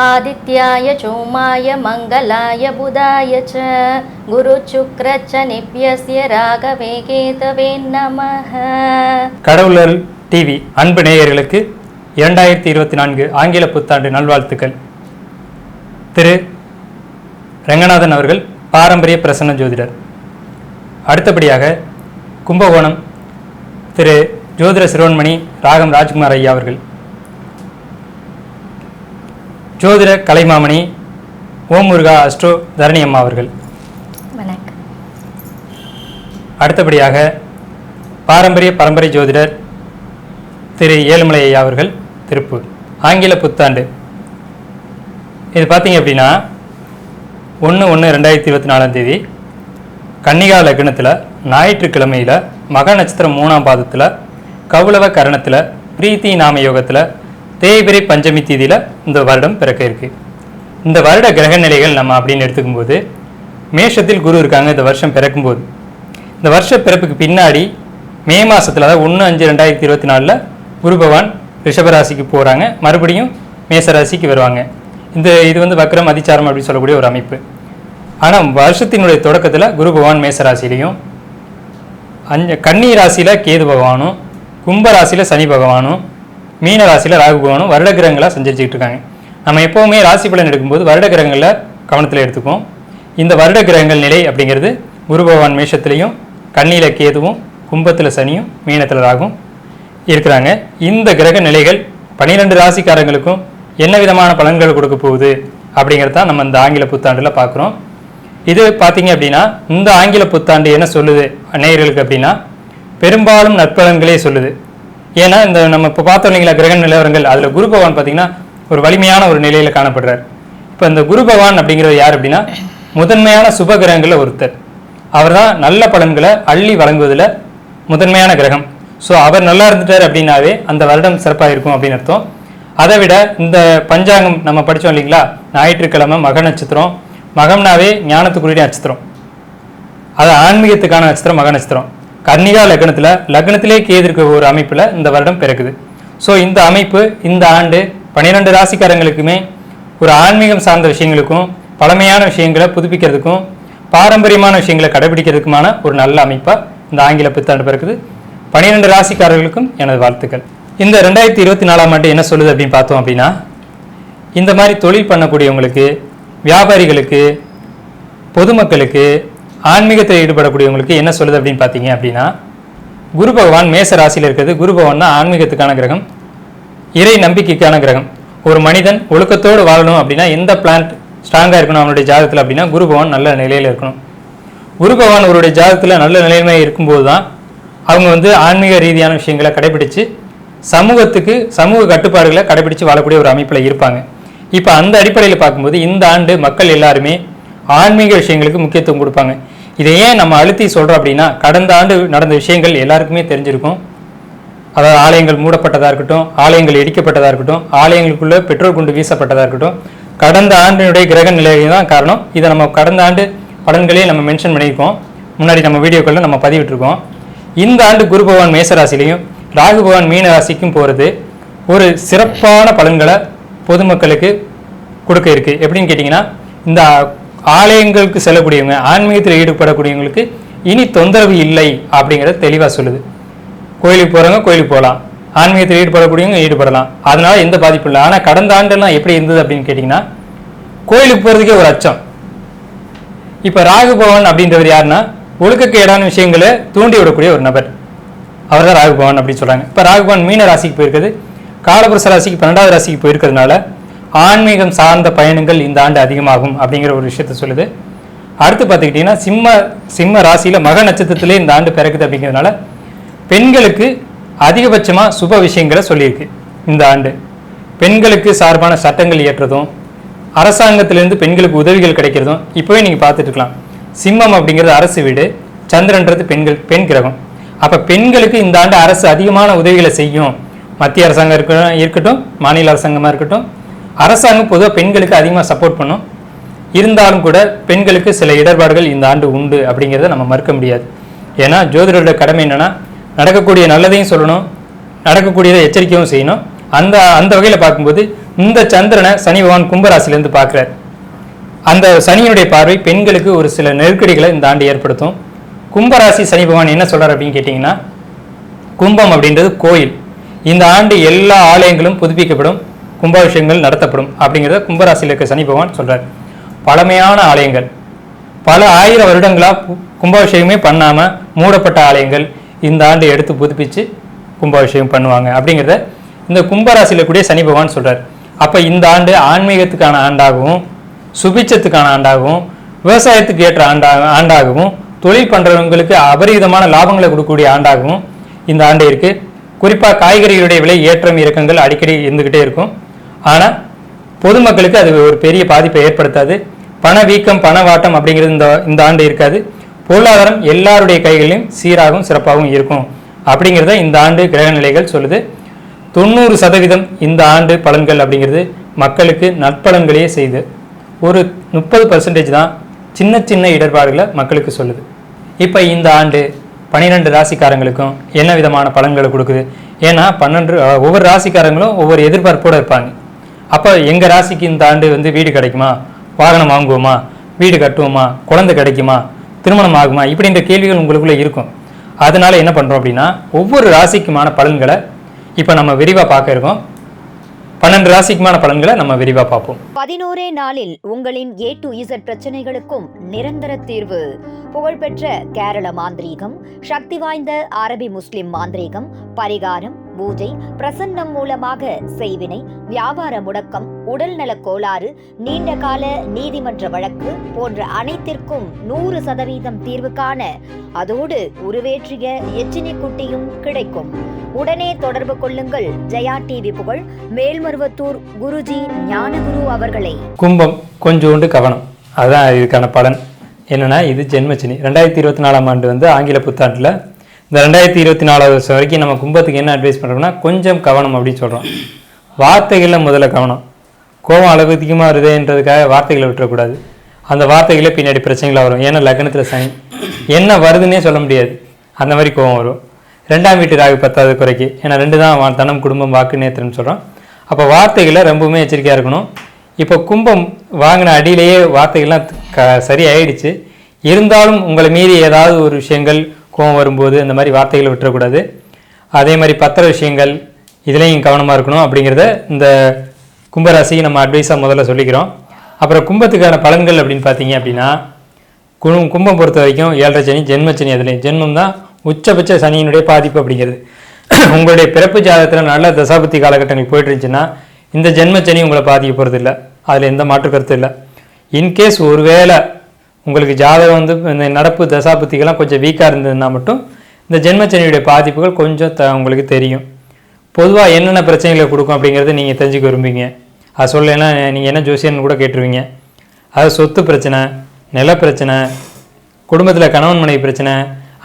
आदित्याय चोमाय मङ्गलाय बुधाय च गुरुशुक्रच्च निभ्यस्य राघवे केतवे नमः கடவுளர் டிவி அன்பு நேயர்களுக்கு இரண்டாயிரத்தி இருபத்தி நான்கு ஆங்கில புத்தாண்டு நல்வாழ்த்துக்கள் திரு ரங்கநாதன் அவர்கள் பாரம்பரிய பிரசன்ன ஜோதிடர் அடுத்தபடியாக கும்பகோணம் திரு ஜோதிட சிரோன்மணி ராகம் ராஜ்குமார் ஐயா அவர்கள் ஜோதிட கலைமாமணி ஓம் முருகா அஸ்ட்ரோ தரணி அம்மா அவர்கள். அடுத்தபடியாக பாரம்பரிய பரம்பரை ஜோதிடர் திரு ஏழுமலை ஐயா அவர்கள் திருப்பூர் ஆங்கில புத்தாண்டு. இது பார்த்தீங்க அப்படின்னா ஒன்று ஒன்று ரெண்டாயிரத்தி இருபத்தி நாலாம் தேதி கன்னிகா லக்னத்தில் ஞாயிற்றுக்கிழமையில் மக நட்சத்திரம் மூணாம் பாதத்தில் கௌளவ கரணத்தில் பிரீத்தி நாம யோகத்தில் தேய்பிரை பஞ்சமி தேதியில் இந்த வருடம் பிறக்க இருக்கு. இந்த வருட கிரக நிலைகள் நம்ம அப்படின்னு எடுத்துக்கும்போது மேஷத்தில் குரு இருக்காங்க இந்த வருஷம் பிறக்கும்போது. இந்த வருஷ பிறப்புக்கு பின்னாடி மே மாதத்தில் அதாவது ஒன்று அஞ்சு ரெண்டாயிரத்தி இருபத்தி நாலில் குரு பகவான் ரிஷபராசிக்கு போகிறாங்க மறுபடியும் மேசராசிக்கு வருவாங்க. இந்த இது வந்து வக்ரம் அதிச்சாரம் அப்படின்னு சொல்லக்கூடிய ஒரு அமைப்பு. ஆனால் வருஷத்தினுடைய தொடக்கத்தில் குரு பகவான் மேசராசிலையும் அஞ்ச கன்னி ராசியில் கேது பகவானும் கும்ப ராசியில் சனி பகவானும் மீன ராசியில் ராகு பகவானும் வருட கிரகங்களாக சஞ்சரிச்சுக்கிட்டு இருக்காங்க. நம்ம எப்போவுமே ராசி பலன் எடுக்கும்போது வருட கிரகங்களில் கவனத்தில் எடுத்துக்குவோம் இந்த வருட கிரகங்கள் நிலை அப்படிங்கிறது குரு பகவான் மேஷத்துலேயும் கண்ணியில் கேதுவும் கும்பத்தில் சனியும் மீனத்தில் ராகும் இருக்கிறாங்க. இந்த கிரக நிலைகள் பன்னிரெண்டு ராசிக்காரங்களுக்கும் என்ன விதமான பலன்கள் கொடுக்க போகுது அப்படிங்கிறது தான் நம்ம இந்த ஆங்கில புத்தாண்டில் பார்க்குறோம். இது பார்த்தீங்க அப்படின்னா இந்த ஆங்கில புத்தாண்டு என்ன சொல்லுது? நேயர்களுக்கு அப்படின்னா பெரும்பாலும் நற்பலன்களே சொல்லுது. ஏன்னா இந்த நம்ம இப்போ பார்த்தோம் இல்லைங்களா கிரக நிலவரங்கள். அதில் குரு பகவான் பார்த்தீங்கன்னா ஒரு வலிமையான ஒரு நிலையில் காணப்படுறார். இப்போ இந்த குரு பகவான் அப்படிங்கிறது யார் அப்படின்னா முதன்மையான சுப கிரகங்களில் ஒருத்தர். அவர் தான் நல்ல பலன்களை அள்ளி வழங்குவதில் முதன்மையான கிரகம். ஸோ அவர் நல்லா இருந்துட்டார் அப்படின்னாவே அந்த வருடம் சிறப்பாக இருக்கும் அப்படின்னு அர்த்தம். அதை விட இந்த பஞ்சாங்கம் நம்ம படித்தோம் இல்லைங்களா ஞாயிற்றுக்கிழமை மக நட்சத்திரம். மகம்னாவே ஞானத்துக்குரிய நட்சத்திரம். அது ஆன்மீகத்துக்கான நட்சத்திரம் மக நட்சத்திரம். கன்னிகா லக்னத்தில் லக்னத்திலே கேது இருக்க ஒரு அமைப்பில் இந்த வருடம் பிறக்குது. ஸோ இந்த அமைப்பு இந்த ஆண்டு பன்னிரெண்டு ராசிக்காரங்களுக்குமே ஒரு ஆன்மீகம் சார்ந்த விஷயங்களுக்கும் பழமையான விஷயங்களை புதுப்பிக்கிறதுக்கும் பாரம்பரியமான விஷயங்களை கடைபிடிக்கிறதுக்குமான ஒரு நல்ல அமைப்பாக இந்த ஆங்கில புத்தாண்டு பிறக்குது. பன்னிரெண்டு ராசிக்காரர்களுக்கும் எனது வாழ்த்துக்கள். இந்த ரெண்டாயிரத்தி இருபத்தி நாலாம் ஆண்டு என்ன சொல்லுது அப்படின்னு பார்த்தோம் அப்படின்னா இந்த மாதிரி தொழில் பண்ணக்கூடியவங்களுக்கு வியாபாரிகளுக்கு பொதுமக்களுக்கு ஆன்மீகத்தில் ஈடுபடக்கூடியவங்களுக்கு என்ன சொல்லுது அப்படின்னு பார்த்தீங்க அப்படின்னா குரு பகவான் மேச ராசியில் இருக்கிறது குரு பகவான் தான் ஆன்மீகத்துக்கான கிரகம் இறை நம்பிக்கைக்கான கிரகம். ஒரு மனிதன் ஒழுக்கத்தோடு வாழணும் அப்படின்னா எந்த பிளான்ட் ஸ்ட்ராங்காக இருக்கணும் அவனுடைய ஜாதகத்தில் அப்படின்னா குரு பகவான் நல்ல நிலையில் இருக்கணும். குரு பகவான் அவருடைய ஜாதகத்தில் நல்ல நிலைமை இருக்கும்போது தான் அவங்க வந்து ஆன்மீக ரீதியான விஷயங்களை கடைபிடித்து சமூகத்துக்கு சமூக கட்டுப்பாடுகளை கடைபிடித்து வாழக்கூடிய ஒரு அமைப்பில் இருப்பாங்க. இப்போ அந்த அடிப்படையில் பார்க்கும்போது இந்த ஆண்டு மக்கள் எல்லாருமே ஆன்மீக விஷயங்களுக்கு முக்கியத்துவம் கொடுப்பாங்க. இதை ஏன் நம்ம அழுத்தி சொல்கிறோம் அப்படின்னா கடந்த ஆண்டு நடந்த விஷயங்கள் எல்லாருக்குமே தெரிஞ்சிருக்கும். அதாவது ஆலயங்கள் மூடப்பட்டதாக இருக்கட்டும் ஆலயங்கள் இடிக்கப்பட்டதாக இருக்கட்டும் ஆலயங்களுக்குள்ளே பெட்ரோல் குண்டு வீசப்பட்டதாக இருக்கட்டும் கடந்த ஆண்டினுடைய கிரக நிலை தான் காரணம். இதை நம்ம கடந்த ஆண்டு பலன்களே நம்ம மென்ஷன் பண்ணியிருக்கோம். முன்னாடி நம்ம வீடியோக்களில் நம்ம பதிவிட்டிருக்கோம். இந்த ஆண்டு குரு பகவான் மேசராசிலையும் ராகு பகவான் மீன ராசிக்கும் போகிறது ஒரு சிறப்பான பலன்களை பொதுமக்களுக்கு கொடுக்க இருக்கு. எப்படின்னு கேட்டிங்கன்னா இந்த ஆலயங்களுக்கு செல்லக்கூடியவங்க ஆன்மீகத்தில் ஈடுபடக்கூடியவங்களுக்கு இனி தொந்தரவு இல்லை அப்படிங்கிறத தெளிவாக சொல்லுது. கோயிலுக்கு போகிறவங்க கோயிலுக்கு போகலாம். ஆன்மீகத்தில் ஈடுபடக்கூடியவங்க ஈடுபடலாம். அதனால் எந்த பாதிப்பும் இல்லை. ஆனால் கடந்த ஆண்டெல்லாம் எப்படி இருந்தது அப்படின்னு கேட்டிங்கன்னா கோயிலுக்கு போகிறதுக்கே ஒரு அச்சம். இப்போ ராகுபவன் அப்படின்றவர் யாருன்னா ஒழுக்கக்கேடான விஷயங்களை தூண்டி விடக்கூடிய ஒரு நபர். அவர் தான் ராகுபவன் அப்படின்னு சொல்கிறாங்க இப்போ ராகுபவன் மீன ராசிக்கு போயிருக்குது. காலபுரச ராசிக்கு பன்னெண்டாவது ராசிக்கு போயிருக்கிறதுனால ஆன்மீகம் சார்ந்த பயணங்கள் இந்த ஆண்டு அதிகமாகும் அப்படிங்கிற ஒரு விஷயத்த சொல்லுது. அடுத்து பார்த்துக்கிட்டிங்கன்னா சிம்ம சிம்ம ராசியில் மக நட்சத்திரத்திலே இந்த ஆண்டு பிறக்குது அப்படிங்கிறதுனால பெண்களுக்கு அதிகபட்சமாக சுப விஷயங்களை சொல்லியிருக்கு இந்த ஆண்டு. பெண்களுக்கு சார்பான சட்டங்கள் இயற்றதும் அரசாங்கத்திலேருந்து பெண்களுக்கு உதவிகள் கிடைக்கிறதும் இப்போவே நீங்கள் பார்த்துட்டுருக்கலாம் சிம்மம் அப்படிங்கிறது அரசு வீடு சந்திரன்றது பெண்கள் பெண் கிரகம். அப்போ பெண்களுக்கு இந்த ஆண்டு அரசு அதிகமான உதவிகளை செய்யும். மத்திய அரசாங்கம் இருக்கட்டும் மாநில அரசாங்கமாக இருக்கட்டும் அரசாங்கம் பொதுவாக பெண்களுக்கு அதிகமாக சப்போர்ட் பண்ணும். இருந்தாலும் கூட பெண்களுக்கு சில இடர்பாடுகள் இந்த ஆண்டு உண்டு அப்படிங்கிறத நம்ம மறுக்க முடியாது. ஏன்னா ஜோதிடரோட கடமை என்னென்னா நடக்கக்கூடிய நல்லதையும் சொல்லணும் நடக்கக்கூடியதை எச்சரிக்கையும் செய்யணும். அந்த அந்த வகையில் பார்க்கும்போது இந்த சந்திரனை சனி பகவான் கும்பராசிலேருந்து பார்க்குறார். அந்த சனியினுடைய பார்வை பெண்களுக்கு ஒரு சில நெருக்கடிகளை இந்த ஆண்டு ஏற்படுத்தும். கும்பராசி சனி பகவான் என்ன சொல்கிறார் அப்படின்னு கேட்டிங்கன்னா கும்பம் அப்படின்றது கோயில். இந்த ஆண்டு எல்லா ஆலயங்களும் புதுப்பிக்கப்படும். கும்பாபிஷேகங்கள் நடத்தப்படும் அப்படிங்கிறத கும்பராசியில் இருக்க சனி பகவான் சொல்கிறார் பழமையான ஆலயங்கள். பல ஆயிரம் வருடங்களா கும்பாபிஷேகமே பண்ணாமல் மூடப்பட்ட ஆலயங்கள் இந்த ஆண்டு எடுத்து புதுப்பித்து கும்பாபிஷேகம் பண்ணுவாங்க அப்படிங்கிறத இந்த கும்பராசியில் கூடிய சனி பகவான் சொல்கிறார் அப்போ இந்த ஆண்டு ஆன்மீகத்துக்கான ஆண்டாகவும் சுபிச்சத்துக்கான ஆண்டாகவும் விவசாயத்துக்கு ஏற்ற ஆண்டா ஆண்டாகவும் தொழில் பண்ணுறவங்களுக்கு அபரிவிதமான லாபங்களை கொடுக்கக்கூடிய ஆண்டாகவும் இந்த ஆண்டு இருக்குது குறிப்பாக காய்கறிகளுடைய விலை ஏற்றம் இறக்கங்கள் அடிக்கடி இருந்துக்கிட்டே இருக்கும். ஆனால் பொதுமக்களுக்கு அது ஒரு பெரிய பாதிப்பை ஏற்படுத்தாது. பண வீக்கம் பண வாட்டம் அப்படிங்கிறது இந்த இந்த ஆண்டு இருக்காது. பொருளாதாரம் எல்லாருடைய கைகளிலும் சீராகவும் சிறப்பாகவும் இருக்கும். அப்படிங்கிறத இந்த ஆண்டு கிரக நிலைகள் சொல்லுது. தொண்ணூறு சதவீதம் இந்த ஆண்டு பலன்கள் அப்படிங்கிறது மக்களுக்கு நற்பலன்களையே செய்து ஒரு முப்பது பர்சன்டேஜ் தான் சின்ன சின்ன இடர்பாடுகளை மக்களுக்கு சொல்லுது. இப்போ இந்த ஆண்டு பன்னிரெண்டு ராசிக்காரங்களுக்கும் என்ன விதமான பலன்களை கொடுக்குது? ஏன்னா பன்னெண்டு ஒவ்வொரு ராசிக்காரங்களும் ஒவ்வொரு எதிர்பார்ப்போடு இருப்பாங்க. அப்போ எங்கள் ராசிக்கு இந்த ஆண்டு வந்து வீடு கிடைக்குமா? வாகனம் வாங்குவோமா? வீடு கட்டுவோமா? குழந்தை கிடைக்குமா? திருமணம் ஆகுமா? இப்படின்ற கேள்விகள் உங்களுக்குள்ளே இருக்கும். அதனால என்ன பண்ணுறோம் அப்படின்னா ஒவ்வொரு ராசிக்குமான பலன்களை இப்போ நம்ம விரிவாக பார்க்க இருக்கோம். பன்னெண்டு ராசிக்குமான பலன்களை நம்ம விரிவாக பார்ப்போம். பதினோரே நாளில் உங்களின் ஏ டு இசட் பிரச்சனைகளுக்கும் நிரந்தர தீர்வு. புகழ்பெற்ற கேரள மாந்திரீகம் சக்தி வாய்ந்த அரபி முஸ்லிம் மாந்திரீகம் பரிகாரம் பூஜை பிரசன்னம் மூலமாக செய்வினை வியாபார முடக்கம் உடல்நலக் கோளாறு நீண்ட கால நீதிமன்ற வழக்கு போன்ற அனைத்திற்கும் நூறு சதவீதம் தீர்வு காண அதோடு உருவேற்றிய எச்சினி குட்டியும் கிடைக்கும். உடனே தொடர்பு கொள்ளுங்கள். ஜெயா டிவி புகழ் மேல்மருவத்தூர் குருஜி ஞானகுரு அவர்களை. கும்பம் கொஞ்சோண்டு கவனம். அதுதான் இதுக்கான பலன். என்னன்னா இது ஜென்மச்சினி. ரெண்டாயிரத்தி இருபத்தி நாலாம் ஆண்டு வந்து ஆங்கில புத்தாண்டில் இந்த ரெண்டாயிரத்தி இருபத்தி நாலாவது வருஷம் வரைக்கும் நம்ம கும்பத்துக்கு என்ன அட்வைஸ் பண்ணுறோம்னா கொஞ்சம் கவனம் அப்படின்னு சொல்கிறோம் வார்த்தைகளில் முதல்ல கவனம். கோபம் அளவு அதிகமாக வருதுன்றதுக்காக வார்த்தைகளை விட்டுறக்கூடாது. அந்த வார்த்தைகளே பின்னாடி பிரச்சனைகளாக வரும். ஏன்னா லக்னத்தில் சனி. என்ன வருதுன்னே சொல்ல முடியாது. அந்த மாதிரி கோபம் வரும். ரெண்டாம் வீட்டு ராகு பத்தாவது குறைக்கு. ஏன்னா ரெண்டு தான் தனம் குடும்பம் வாக்கு நேத்திரம்னு சொல்கிறோம் அப்போ வார்த்தைகளை ரொம்பவுமே எச்சரிக்கையாக இருக்கணும். இப்போ கும்பம் வாங்கின அடியிலேயே வார்த்தைகள்லாம் க சரியாயிடுச்சு. இருந்தாலும் உங்களை மீறி ஏதாவது ஒரு விஷயங்கள் கோபம் வரும்போது இந்த மாதிரி வார்த்தைகளை விட்டுறக்கூடாது. அதே மாதிரி பத்திர விஷயங்கள் இதுலேயும் கவனமாக இருக்கணும் அப்படிங்கிறத இந்த கும்பராசிக்கு நம்ம அட்வைஸாக முதல்ல சொல்லிக்கிறோம். அப்புறம் கும்பத்துக்கான பலன்கள் அப்படின்னு பார்த்தீங்க அப்படின்னா கும் கும்பம் பொறுத்த வரைக்கும் ஏழரை சனி ஜென்மச்சனி அதுலேயும் ஜென்மம் தான் உச்சபட்ச சனியினுடைய பாதிப்பு அப்படிங்கிறது. உங்களுடைய பிறப்பு ஜாதகத்தில் நல்ல தசாபத்தி காலகட்டங்கள் போயிட்டு இருந்துச்சுன்னா இந்த ஜென்மச்சனி உங்களை பாதிக்க போகிறது இல்லை அதில் எந்த மாற்று கருத்து இல்லை. இன்கேஸ் ஒருவேளை உங்களுக்கு ஜாதகம் வந்து இந்த நடப்பு தசாபுத்திகள்லாம் கொஞ்சம் வீக்காக இருந்ததுன்னா மட்டும் இந்த ஜென்மச்சனியுடைய பாதிப்புகள் கொஞ்சம் த உங்களுக்கு தெரியும். பொதுவாக என்னென்ன பிரச்சனைகளை கொடுக்கும் அப்படிங்கிறத நீங்கள் தெரிஞ்சுக்க விரும்புவீங்க. அது சொல்லலைன்னா நீங்கள் என்ன ஜோசியன்னு கூட கேட்டுருவீங்க. அது சொத்து பிரச்சனை நில பிரச்சனை குடும்பத்தில் கணவன் மனைவி பிரச்சனை.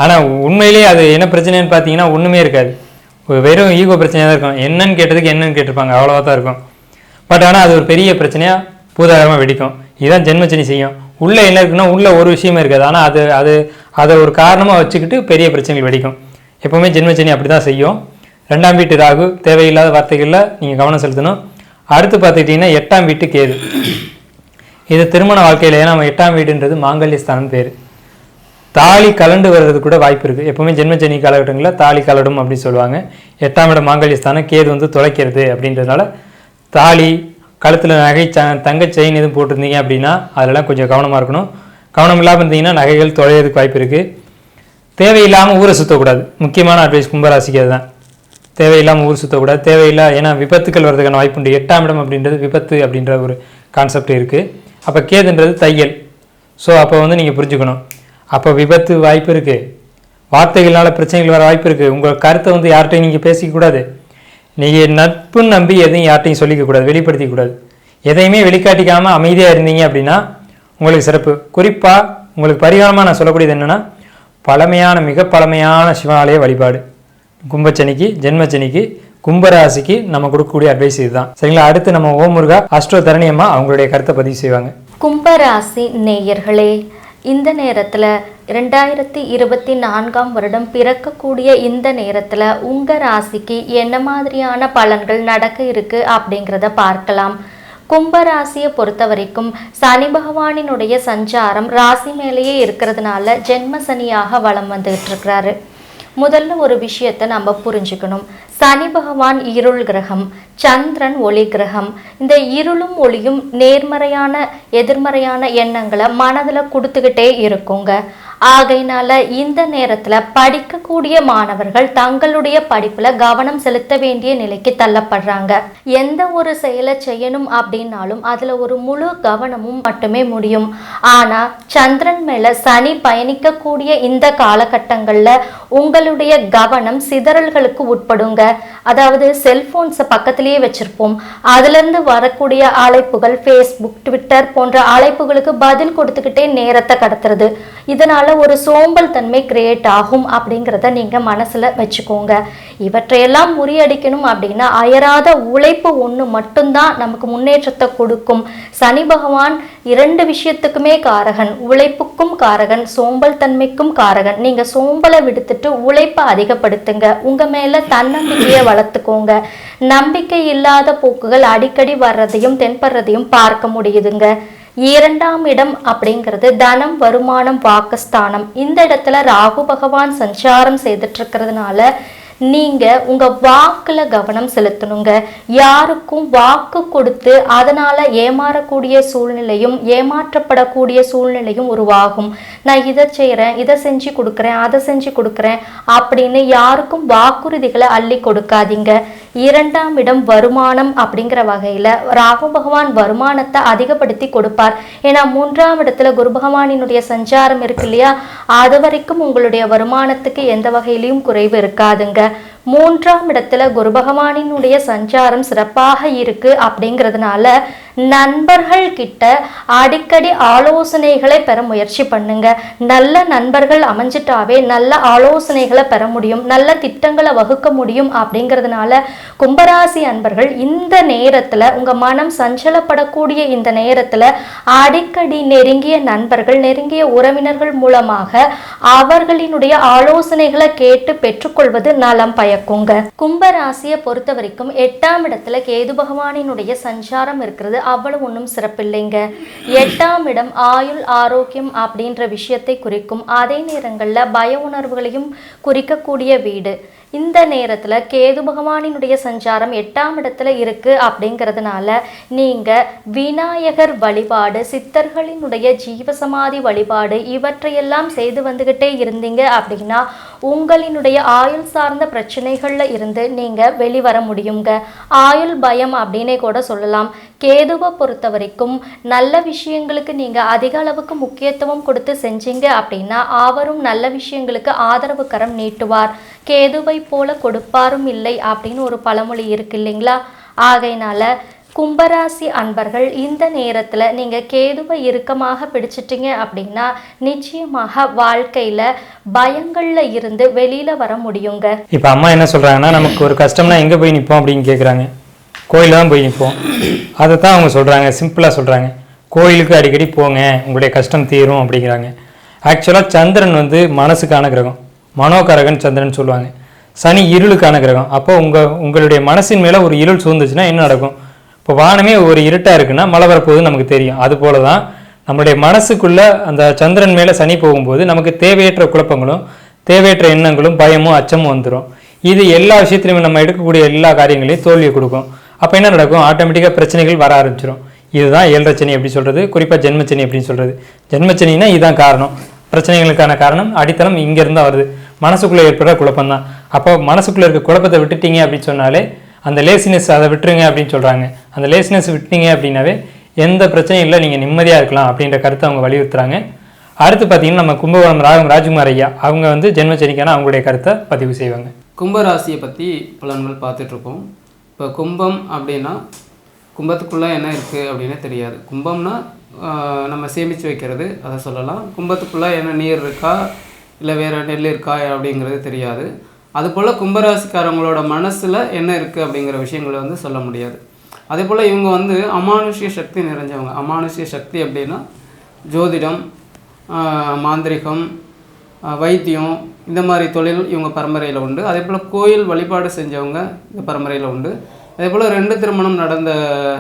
ஆனால் உண்மையிலேயே அது என்ன பிரச்சனைன்னு பார்த்தீங்கன்னா ஒன்றுமே இருக்காது. வெறும் ஈகோ பிரச்சனையாக தான் இருக்கும். என்னன்னு கேட்டதுக்கு என்னன்னு கேட்டிருப்பாங்க. அவ்வளோவா தான் இருக்கும். பட் ஆனால் அது ஒரு பெரிய பிரச்சனையாக பூதாகரமாக வெடிக்கும். இதுதான் ஜென்மச்சனி செய்யும். உள்ளே என்ன இருக்குன்னா உள்ளே ஒரு விஷயமே இருக்காது. ஆனால் அது அது அதை ஒரு காரணமாக வச்சுக்கிட்டு பெரிய பிரச்சனைகள் வெடிக்கும். எப்போவுமே ஜென்மச்சனி அப்படி தான் செய்யும். ரெண்டாம் வீட்டு ராகு தேவையில்லாத வார்த்தைகளில் நீங்கள் கவனம் செலுத்தணும். அடுத்து பார்த்துக்கிட்டிங்கன்னா எட்டாம் வீட்டு கேது. இது திருமண வாழ்க்கையில் ஏன்னா நம்ம எட்டாம் வீடுன்றது மாங்கல்ய ஸ்தானம் பேர். தாலி கலண்டு வர்றது கூட வாய்ப்பு இருக்குது எப்பவுமே ஜென்மச்சனி காலகட்டங்களில் தாலி கலடும் அப்படின்னு சொல்லுவாங்க. எட்டாம் இடம் மாங்கல்ய ஸ்தானம் கேது வந்து தொலைக்கிறது அப்படின்றதுனால தாலி கழுத்தில் நகை ச தங்க செயின் எதுவும் போட்டிருந்தீங்க அப்படின்னா அதெல்லாம் கொஞ்சம் கவனமாக இருக்கணும். கவனம் இல்லாமல் இருந்தீங்கன்னா நகைகள் தொலைகிறதுக்கு வாய்ப்பு இருக்குது தேவையில்லாமல் ஊரை சுற்றக்கூடாது முக்கியமான அட்வைஸ் கும்பராசிக்கு அதுதான். தேவையில்லாமல் ஊர் சுற்றக்கூடாது தேவையில்லா ஏன்னா விபத்துக்கள் வர்றதுக்கான வாய்ப்பு உண்டு. எட்டாம் இடம் அப்படின்றது விபத்து அப்படின்ற ஒரு கான்செப்ட் இருக்குது அப்போ கேதுன்றது தையல். ஸோ அப்போ வந்து நீங்கள் புரிஞ்சுக்கணும். அப்போ விபத்து வாய்ப்பு இருக்குது வார்த்தைகளால் பிரச்சனைகள் வர வாய்ப்பு இருக்குது உங்கள் கருத்தை வந்து யார்கிட்டையும் நீங்கள் பேசிக்கக்கூடாது நீங்கள் நட்பு நம்பி எதையும் யார்ட்டையும் சொல்லிக்கக்கூடாது வெளிப்படுத்திக்கூடாது எதையுமே வெளிக்காட்டிக்காமல் அமைதியாக இருந்தீங்க அப்படின்னா உங்களுக்கு சிறப்பு. குறிப்பாக உங்களுக்கு பரிகாரமாக நான் சொல்லக்கூடியது என்னென்னா பழமையான மிக பழமையான சிவாலய வழிபாடு. கும்பச்சனிக்கு ஜென்மச்சனிக்கு கும்பராசிக்கு நம்ம கொடுக்கக்கூடிய அட்வைஸ் இதுதான். சரிங்களா? அடுத்து நம்ம ஓம் முருகா அஷ்டோ தரணியம்மா அவங்களுடைய கருத்தை பதிவு செய்வாங்க. கும்பராசி நேயர்களே இந்த நேரத்தில் ரெண்டாயிரத்தி இருபத்தி நான்காம் வருடம் பிறக்கக்கூடிய இந்த நேரத்தில் உங்கள் ராசிக்கு என்ன மாதிரியான பலன்கள் நடக்க இருக்கு அப்படிங்கிறத பார்க்கலாம். கும்பராசியை பொறுத்த வரைக்கும் சனி பகவானினுடைய சஞ்சாரம் ராசி மேலேயே இருக்கிறதுனால ஜென்ம சனியாக வலம் வந்துகிட்டு இருக்கிறாரு. முதல்ல ஒரு விஷயத்தை நம்ம புரிஞ்சுக்கணும். சனி பகவான் இருள் கிரகம் சந்திரன் ஒளி கிரகம் இந்த இருளும் ஒளியும் நேர்மறையான எதிர்மறையான எண்ணங்களை மனதில் கொடுத்துக்கிட்டே இருக்குங்க. ஆகையினால இந்த நேரத்தில் படிக்கக்கூடிய மாணவர்கள் தங்களுடைய படிப்பில் கவனம் செலுத்த வேண்டிய நிலைக்கு தள்ளப்படுறாங்க. எந்த ஒரு செயலை செய்யணும் அப்படின்னாலும் அதில் ஒரு முழு கவனமும் மட்டுமே முடியும். ஆனால் சந்திரன் மேலே சனி பயணிக்கக்கூடிய இந்த காலகட்டங்களில் உங்களுடைய கவனம் சிதறல்களுக்கு உட்படுங்க. அதாவது செல்போன்ஸை பக்கத்திலேயே வச்சிருப்போம். அதுலேருந்து வரக்கூடிய அழைப்புகள் ஃபேஸ்புக் ட்விட்டர் போன்ற அழைப்புகளுக்கு பதில் கொடுத்துக்கிட்டே நேரத்தை கடத்துறது. இதனால ஒரு சோம்பல் தன்மை கிரியேட் ஆகும் அப்படிங்கிறத நீங்கள் மனசில் வச்சுக்கோங்க. இவற்றையெல்லாம் முறியடிக்கணும் அப்படின்னா அயராத உழைப்பு ஒன்று மட்டும்தான் நமக்கு முன்னேற்றத்தை கொடுக்கும். சனி பகவான் இரண்டு விஷயத்துக்குமே காரகன். உழைப்புக்கும் காரகன் சோம்பல் தன்மைக்கும் காரகன். நீங்கள் சோம்பலை விடுத்துட்டு உழைப்பை அதிகப்படுத்துங்க. உங்கள் மேலே தன்னம்பிக்கையை வளர்த்துக்கோங்க. நம்பிக்கை இல்லாத போக்குகள் அடிக்கடி வர்றதையும் தென்படுறதையும் பார்க்க முடியுதுங்க. இரண்டாம் இடம் அப்படிங்கிறது தனம் வருமானம் வாக்குஸ்தானம். இந்த இடத்துல ராகு பகவான் சஞ்சாரம் செய்துட்டு இருக்கிறதுனால நீங்கள் உங்கள் வாக்கில் கவனம் செலுத்தணுங்க. யாருக்கும் வாக்கு கொடுத்து அதனால் ஏமாறக்கூடிய சூழ்நிலையும் ஏமாற்றப்படக்கூடிய சூழ்நிலையும் உருவாகும். நான் இதை செய்கிறேன் இதை செஞ்சு கொடுக்குறேன் அதை செஞ்சு கொடுக்குறேன் அப்படின்னு யாருக்கும் வாக்குறுதிகளை அள்ளி கொடுக்காதீங்க. இரண்டாம் இடம் வருமானம் அப்படிங்கிற வகையில் ராகு பகவான் வருமானத்தை அதிகப்படுத்தி கொடுப்பார். ஏன்னா மூன்றாம் இடத்துல குரு பகவானினுடைய சஞ்சாரம் இருக்கு இல்லையா? அது வரைக்கும் உங்களுடைய வருமானத்துக்கு எந்த வகையிலையும் குறைவு இருக்காதுங்க. மூன்றாம் இடத்துல குரு பகவானினுடைய சஞ்சாரம் சிறப்பாக இருக்கு அப்படிங்கிறதுனால நண்பர்கள் கிட்ட அடிக்கடி ஆலோசனைகளை பெற முயற்சி பண்ணுங்க. நல்ல நண்பர்கள் அமைஞ்சிட்டாவே நல்ல ஆலோசனைகளை பெற முடியும். நல்ல திட்டங்களை வகுக்க முடியும் அப்படிங்கிறதுனால கும்பராசி அன்பர்கள் இந்த நேரத்துல உங்க மனம் சஞ்சலப்படக்கூடிய இந்த நேரத்துல அடிக்கடி நெருங்கிய நண்பர்கள் நெருங்கிய உறவினர்கள் மூலமாக அவர்களினுடைய ஆலோசனைகளை கேட்டு பெற்றுக்கொள்வது நலம் பயக்குங்க. கும்பராசியை பொறுத்த வரைக்கும் எட்டாம் இடத்துல கேது பகவானினுடைய சஞ்சாரம் இருக்கிறது. அவ்வளவு ஒன்றும் சிறப்பில்லைங்க. எட்டாம் இடம் ஆயுள் ஆரோக்கியம் அப்படின்ற விஷயத்தை குறிக்கும். அதே நேரங்களில் பய உணர்வுகளையும் குறிக்கக்கூடிய வீடு. இந்த நேரத்தில் கேது பகவானினுடைய சஞ்சாரம் எட்டாம் இடத்துல இருக்குது அப்படிங்கிறதுனால நீங்கள் விநாயகர் வழிபாடு சித்தர்களினுடைய ஜீவசமாதி வழிபாடு இவற்றையெல்லாம் செய்து வந்துக்கிட்டே இருந்தீங்க அப்படின்னா உங்களினுடைய ஆயுள் சார்ந்த பிரச்சனைகளில் இருந்து நீங்கள் வெளிவர முடியுங்க. ஆயுள் பயம் அப்படின்னே கூட சொல்லலாம். கேதுவை பொறுத்த வரைக்கும் நல்ல விஷயங்களுக்கு நீங்கள் அதிக அளவுக்கு முக்கியத்துவம் கொடுத்து செஞ்சீங்க அப்படின்னா அவரும் நல்ல விஷயங்களுக்கு ஆதரவு கரம் நீட்டுவார். கேதுவை போல கொடுப்பாரும் இல்லை அப்படின்னு ஒரு பழமொழி இருக்கு இல்லைங்களா? ஆகையினால கும்பராசி அன்பர்கள் இந்த நேரத்தில் நீங்கள் கேதுவை இறுக்கமாக பிடிச்சிட்டீங்க அப்படின்னா நிச்சயமாக வாழ்க்கையில் பயங்களில் இருந்து வெளியில் வர முடியுங்க. இப்போ அம்மா என்ன சொல்கிறாங்கன்னா நமக்கு ஒரு கஷ்டம்னா எங்கே போய் நிற்போம் அப்படின்னு கேட்குறாங்க கோயிலில் தான் போய் நிற்போம் அதை தான் அவங்க சொல்கிறாங்க சிம்பிளாக சொல்கிறாங்க கோயிலுக்கு அடிக்கடி போங்க உங்களுடைய கஷ்டம் தீரும் அப்படிங்கிறாங்க. ஆக்சுவலாக சந்திரன் வந்து மனசுக்கான கிரகம். மனோகரகன் சந்திரன் சொல்லுவாங்க. சனி இருளுக்கான கிரகம். அப்போ உங்கள் உங்களுடைய மனசின் மேலே ஒரு இருள் சூழ்ந்துச்சுன்னா என்ன நடக்கும்? இப்போ வானமே ஒரு இருட்டாக இருக்குன்னா மழை வரப்போகுதுன்னு நமக்கு தெரியும். அது போல தான் நம்மளுடைய மனசுக்குள்ளே அந்த சந்திரன் மேலே சனி போகும்போது நமக்கு தேவையற்ற குழப்பங்களும் தேவையற்ற எண்ணங்களும் பயமும் அச்சமும் வந்துடும் இது எல்லா விஷயத்துலையுமே நம்ம எடுக்கக்கூடிய எல்லா காரியங்களையும் தோல்வியை கொடுக்கும். அப்போ என்ன நடக்கும்? ஆட்டோமேட்டிக்காக பிரச்சனைகள் வர ஆரம்பிச்சிடும் இதுதான் ஏழரச்சனி எப்படி சொல்கிறது குறிப்பாக ஜென்மச்சனி அப்படின்னு சொல்கிறது ஜென்மச்சனின்னா இதுதான் காரணம். பிரச்சனைகளுக்கான காரணம் அடித்தளம் இங்கேருந்து வருது. மனசுக்குள்ளே ஏற்படுற குழப்பம் தான் அப்போ மனசுக்குள்ளே இருக்க குழப்பத்தை விட்டுட்டீங்க அப்படின்னு சொன்னாலே அந்த லேசினஸ் அதை விட்டுருங்க அப்படின்னு சொல்கிறாங்க அந்த லேசினஸ் விட்டீங்க அப்படின்னாவே எந்த பிரச்சனையும் இல்லை நீங்கள் நிம்மதியாக இருக்கலாம் அப்படின்ற கருத்தை அவங்க வலியுறுத்துறாங்க. அடுத்து பார்த்தீங்கன்னா நம்ம கும்பகோணம் ராகம் ராஜ்குமார் ஐயா அவங்க வந்து ஜென்மச்சரிக்கான அவங்களுடைய கருத்தை பதிவு செய்வாங்க. கும்பராசியை பற்றி பலன்கள் பார்த்துட்ருக்கோம் இப்போ கும்பம் அப்படின்னா கும்பத்துக்குள்ளே என்ன இருக்குது அப்படின்னு தெரியாது. கும்பம்னா நம்ம சேமித்து வைக்கிறது அதை சொல்லலாம். கும்பத்துக்குள்ளே என்ன நீர் இருக்கா இல்லை வேறு நெல் இருக்கா அப்படிங்கிறது தெரியாது. அதுபோல் கும்பராசிக்காரங்களோட மனசில் என்ன இருக்குது அப்படிங்கிற விஷயங்களை வந்து சொல்ல முடியாது. அதே போல் இவங்க வந்து அமானுஷ்ய சக்தி நிறைஞ்சவங்க. அமானுஷ்ய சக்தி அப்படின்னா ஜோதிடம் மாந்திரிகம் வைத்தியம் இந்த மாதிரி தொழில் இவங்க பரம்பரையில் உண்டு. அதே போல் கோயில் வழிபாடு செஞ்சவங்க இந்த பரம்பரையில் உண்டு. அதே போல் ரெண்டு திருமணம் நடந்த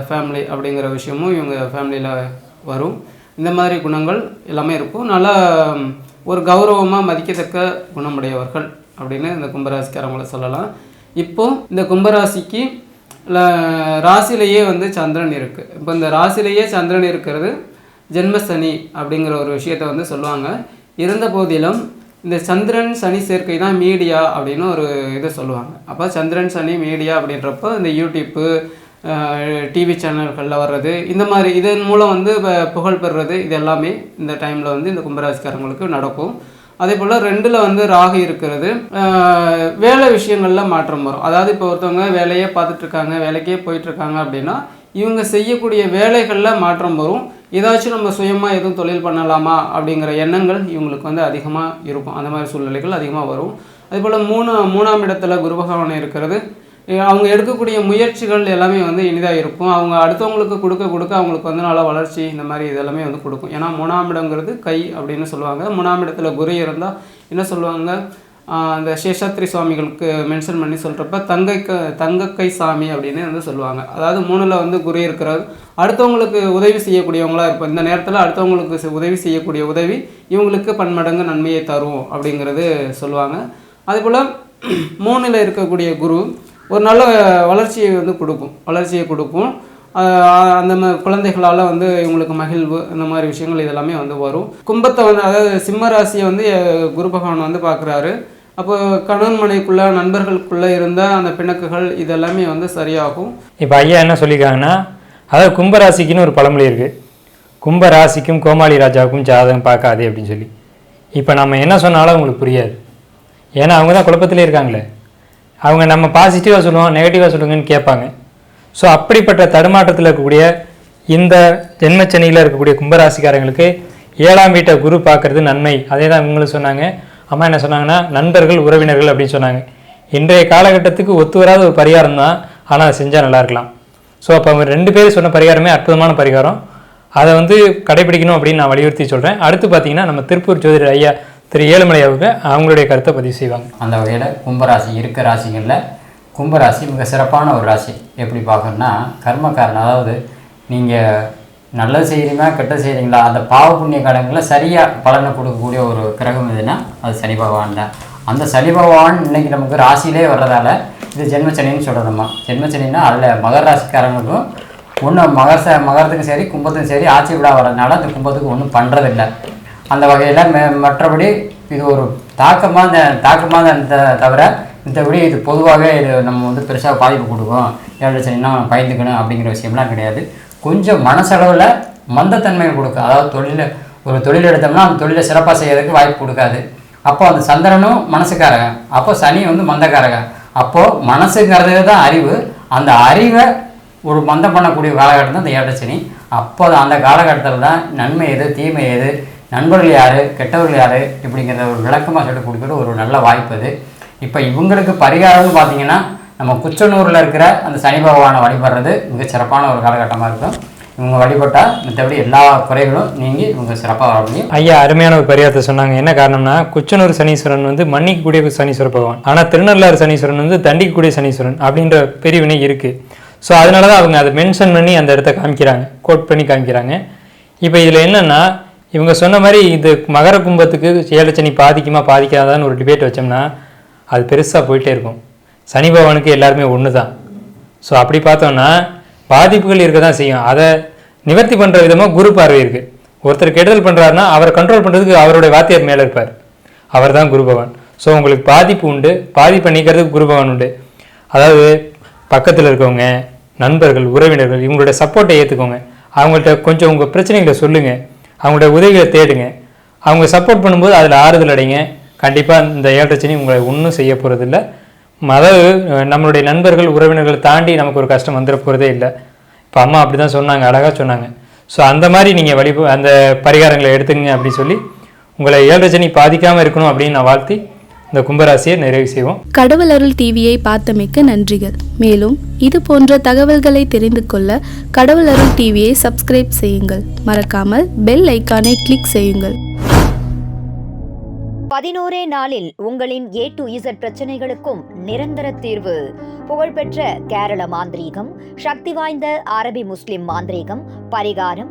ஃபேமிலி அப்படிங்கிற விஷயமும் இவங்க ஃபேமிலியில் வரும். இந்த மாதிரி குணங்கள் எல்லாமே இருக்கும். நல்லா ஒரு கௌரவமாக மதிக்கத்தக்க குணமுடையவர்கள் அப்படின்னு இந்த கும்பராசிக்காரங்களை சொல்லலாம். இப்போ இந்த கும்பராசிக்கு ராசிலேயே வந்து சந்திரன் இருக்குது இப்போ இந்த ராசிலேயே சந்திரன் இருக்கிறது ஜென்மசனி அப்படிங்கிற ஒரு விஷயத்தை வந்து சொல்லுவாங்க. இருந்த போதிலும் இந்த சந்திரன் சனி சேர்க்கை தான் மீடியா அப்படின்னு ஒரு இதை சொல்லுவாங்க. அப்போ சந்திரன் சனி மீடியா அப்படின்றப்போ இந்த யூடியூப்பு டிவி சேனல்களில் வர்றது. இந்த மாதிரி இதன் மூலம் வந்து இப்போ புகழ் பெறுறது இது எல்லாமே இந்த டைமில் வந்து இந்த கும்பராசிக்காரங்களுக்கு நடக்கும். அதே போல் ரெண்டில் வந்து ராகு இருக்கிறது. வேலை விஷயங்களில் மாற்றம் வரும். அதாவது இப்போ ஒருத்தவங்க வேலையே பார்த்துட்ருக்காங்க வேலைக்கே போயிட்டுருக்காங்க அப்படின்னா இவங்க செய்யக்கூடிய வேலைகளில் மாற்றம் வரும். ஏதாச்சும் நம்ம சுயமாக எதுவும் தொழில் பண்ணலாமா அப்படிங்கிற எண்ணங்கள் இவங்களுக்கு வந்து அதிகமாக இருக்கும். அந்த மாதிரி சூழ்நிலைகள் அதிகமாக வரும். அதே போல் மூணு மூணாம் இடத்துல குரு பகவான் இருக்கிறது. அவங்க எடுக்கக்கூடிய முயற்சிகள் எல்லாமே வந்து இனிதாக இருக்கும். அவங்க அடுத்தவங்களுக்கு கொடுக்க கொடுக்க அவங்களுக்கு வந்து நல்ல வளர்ச்சி இந்த மாதிரி இதெல்லாமே வந்து கொடுக்கும். ஏன்னா மூணாம் இடங்கிறது கை அப்படின்னு சொல்லுவாங்க. மூணாம் இடத்துல குரு இருந்தால் என்ன சொல்லுவாங்க? அந்த சேஷாத்ரி சுவாமிகளுக்கு மென்ஷன் பண்ணி சொல்கிறப்ப தங்கை க தங்கக்கை சாமி அப்படின்னு வந்து சொல்லுவாங்க. அதாவது மூணில் வந்து குரு இருக்கிறது அடுத்தவங்களுக்கு உதவி செய்யக்கூடியவங்களாக இருப்போம் இந்த நேரத்தில் அடுத்தவங்களுக்கு உதவி செய்யக்கூடிய உதவி இவங்களுக்கு பன்மடங்கு நன்மையை தரும் அப்படிங்கிறது சொல்லுவாங்க. அதுபோல் மூணில் இருக்கக்கூடிய குரு ஒரு நல்ல வளர்ச்சியை வந்து கொடுக்கும். வளர்ச்சியை கொடுக்கும். அந்த ம- குழந்தைகளால் வந்து இவங்களுக்கு மகிழ்வு இந்த மாதிரி விஷயங்கள் இதெல்லாமே வந்து வரும். கும்பத்தை வந்து அதாவது சிம்ம ராசியை வந்து குரு பகவான் வந்து பார்க்குறாரு. அப்போ கணவன் மனைக்குள்ளே நண்பர்களுக்குள்ளே இருந்தால் அந்த பிணக்குகள் இதெல்லாமே வந்து சரியாகும். இப்போ ஐயா என்ன சொல்லியிருக்காங்கன்னா அதாவது கும்பராசிக்குன்னு ஒரு பழமொழி இருக்குது கும்பராசிக்கும் கோமாளி ராஜாவுக்கும் ஜாதகம் பார்க்காதே அப்படின்னு சொல்லி. இப்போ நம்ம என்ன சொன்னாலும் அவங்களுக்கு புரியாது. ஏன்னா அவங்க தான் குழப்பத்திலே இருக்காங்களே. அவங்க நம்ம பாசிட்டிவாக சொல்லுவோம் நெகட்டிவாக சொல்லுங்கன்னு கேட்பாங்க. ஸோ அப்படிப்பட்ட தடுமாற்றத்தில் இருக்கக்கூடிய இந்த ஜென்மச்சனியில் இருக்கக்கூடிய கும்பராசிக்காரங்களுக்கு ஏழாம் வீட்டை குரு பார்க்குறது நன்மை. அதே தான் இவங்களும் சொன்னாங்க. அம்மா என்ன சொன்னாங்கன்னா நண்பர்கள் உறவினர்கள் அப்படின்னு சொன்னாங்க. இன்றைய காலகட்டத்துக்கு ஒத்து வராத ஒரு பரிகாரம் தான். ஆனால் அதை செஞ்சால் நல்லா இருக்கலாம். ஸோ அப்போ அவங்க ரெண்டு பேரும் சொன்ன பரிகாரமே அற்புதமான பரிகாரம். அதை வந்து கடைபிடிக்கணும் அப்படின்னு நான் வலியுறுத்தி சொல்கிறேன் அடுத்து பார்த்தீங்கன்னா நம்ம திருப்பூர் ஜோதிடர் ஐயா திரு ஏழுமலை அவங்க அவங்களுடைய கருத்தை பதிவு செய்வாங்க. அந்த வகையில் கும்பராசி இருக்க ராசிகளில் கும்பராசி மிக சிறப்பான ஒரு ராசி. எப்படி பார்க்கணும்னா கர்மக்காரன் அதாவது நீங்கள் நல்லது செய்கிறீங்களா கெட்ட செய்கிறீங்களா அந்த பாவ புண்ணிய காலங்களில் சரியாக பலனை கொடுக்கக்கூடிய ஒரு கிரகம் எதுனா அது சனி பகவான் தான். அந்த சனி பகவான் இன்னைக்கு நமக்கு ராசியிலே வர்றதால இது ஜென்மச்சனின்னு சொல்கிறோம்மா ஜென்மச்சனின்னா அதில் மகர ராசிக்காரங்களுக்கும் ஒன்றும் மகர ச மகரத்துக்கும் சரி கும்பத்துக்கும் சரி ஆட்சி விழா வர்றதுனால அந்த கும்பத்துக்கு ஒன்றும் பண்ணுறதில்ல அந்த வகையில் மற்றபடி இது ஒரு தாக்கமாக இந்த தாக்கமாக இந்த தவிர மற்றபடி இது பொதுவாகவே இது நம்ம வந்து பெருசாக பாதிப்பு கொடுக்கும். ஏழு சனினா பயந்துக்கணும் அப்படிங்கிற விஷயம்லாம் கிடையாது. கொஞ்சம் மனசளவில் மந்தத்தன்மை கொடுக்கும். அதாவது தொழிலை ஒரு தொழில் எடுத்தோம்னா அந்த தொழிலை சிறப்பாக செய்யறதுக்கு வாய்ப்பு கொடுக்காது. அப்போ அந்த சந்திரனும் மனசுக்காரகன் அப்போ சனி வந்து மந்தக்காரகன் அப்போது மனசுங்கிறது தான் அறிவு. அந்த அறிவை ஒரு மந்தம் பண்ணக்கூடிய காலகட்டம் தான் இந்த ஏழரை சனி. அப்போ அந்த காலகட்டத்தில் தான் நன்மை எது தீமை எது நண்பர்கள் யார் கெட்டவர்கள் யார் இப்படிங்கிறத ஒரு விளக்கமாக சொல்லி கொடுக்குற ஒரு நல்ல வாய்ப்பு அது. இப்போ இவங்களுக்கு பரிகாரம்னு பார்த்தீங்கன்னா நம்ம குச்சனூரில் இருக்கிற அந்த சனி பகவானை வழிபடுறது மிக சிறப்பான ஒரு காலகட்டமாக இருக்கும். இவங்க வழிபட்டால் மற்றபடி எல்லா குறைகளும் நீங்கி இவங்க சிறப்பாக வர முடியும். ஐயா அருமையான ஒரு பரிகாரத்தை சொன்னாங்க. என்ன காரணம்னா குச்சனூர் சனீஸ்வரன் வந்து மன்னிக்கக்கூடிய சனீஸ்வர பகவான். ஆனால் திருநள்ளாறு சனீஸ்வரன் வந்து தண்டிக்கக்கூடிய சனீஸ்வரன் அப்படின்ற பிரிவினை இருக்குது ஸோ அதனால தான் அவங்க அதை மென்ஷன் பண்ணி அந்த இடத்த காமிக்கிறாங்க கோட் பண்ணி காமிக்கிறாங்க. இப்போ இதில் என்னென்னா இவங்க சொன்ன மாதிரி இது மகர கும்பத்துக்கு ஏழச்சனி பாதிக்குமா பாதிக்காதான்னு ஒரு டிபேட் வச்சோம்னா அது பெருசாக போயிட்டே இருக்கும். சனி பகவானுக்கு எல்லாருமே ஒன்று தான் ஸோ அப்படி பார்த்தோம்னா பாதிப்புகள் இருக்க தான் செய்யும். அதை நிவர்த்தி பண்ணுற விதமாக குரு பார்வை இருக்குது ஒருத்தர் கெடுதல் பண்ணுறாருன்னா அவரை கண்ட்ரோல் பண்ணுறதுக்கு அவருடைய வாத்தியார் மேலே இருப்பார். அவர் தான் குரு பகவான். ஸோ உங்களுக்கு பாதிப்பு உண்டு. பாதிப்பை நீக்கிறதுக்கு குரு பகவான் உண்டு. அதாவது பக்கத்தில் இருக்கவங்க நண்பர்கள் உறவினர்கள் இவங்களுடைய சப்போர்ட்டை ஏற்றுக்கோங்க அவங்கள்ட்ட கொஞ்சம் உங்கள் பிரச்சனைகளை சொல்லுங்கள் அவங்களுடைய உதவிகளை தேடுங்க. அவங்க சப்போர்ட் பண்ணும்போது அதில் ஆறுதல் அடைங்க. கண்டிப்பாக இந்த ஏற்றச்சனி உங்களை ஒன்றும் செய்ய போகிறதில்ல அதாவது நம்மளுடைய நண்பர்கள் உறவினர்கள் தாண்டி நமக்கு ஒரு கஷ்டம் வந்துட போகிறதே இல்லை. இப்போ அம்மா அப்படி தான் சொன்னாங்க அழகாக சொன்னாங்க. ஸோ அந்த மாதிரி நீங்கள் வழி அந்த பரிகாரங்களை எடுத்துங்க அப்படின்னு சொல்லி உங்களை ஏழரை பாதிக்காமல் இருக்கணும் அப்படின்னு நான் வாழ்த்தி இந்த கும்பராசியை நிறைவு செய்வோம். கடவுள் அருள் டிவியை பார்த்தமைக்கு நன்றிகள். மேலும் இது போன்ற தகவல்களை தெரிந்து கொள்ள கடவுள் அருள் டிவியை சப்ஸ்கிரைப் செய்யுங்கள். மறக்காமல் பெல் ஐக்கானை கிளிக் செய்யுங்கள். பதினோரே நாளில் உங்களின் ஏ டு இசட் பிரச்சனைகளுக்கும் நிரந்தர தீர்வு. புகழ்பெற்ற கேரள மாந்திரீகம் சக்தி வாய்ந்த அரபி முஸ்லிம் மாந்திரீகம் பரிகாரம்